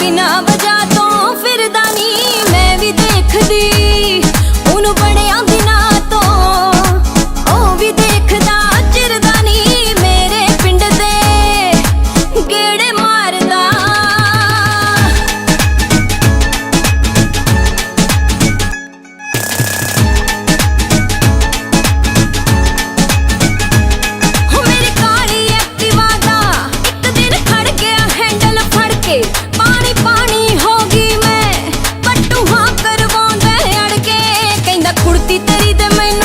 ਬਿਨਾ ਵਜਾ ਤੋਂ ਫਿਰਦਾ ਨਹੀਂ ਮੈਂ ਵੀ ਦੇਖਦੀ ਉਹਨੂੰ ਬੜਿਆਂ ਦਿਨਾਂ ਪਾਣੀ ਪਾਣੀ ਹੋ ਗਈ ਮੈਂ। ਪਟੂਹਾ ਕਰਵਾਉਂਦਾ ਅੜ ਕੇ ਕਹਿੰਦਾ ਕੁੜਤੀ ਤੇਰੀ ਤੇ ਮੈਨੂੰ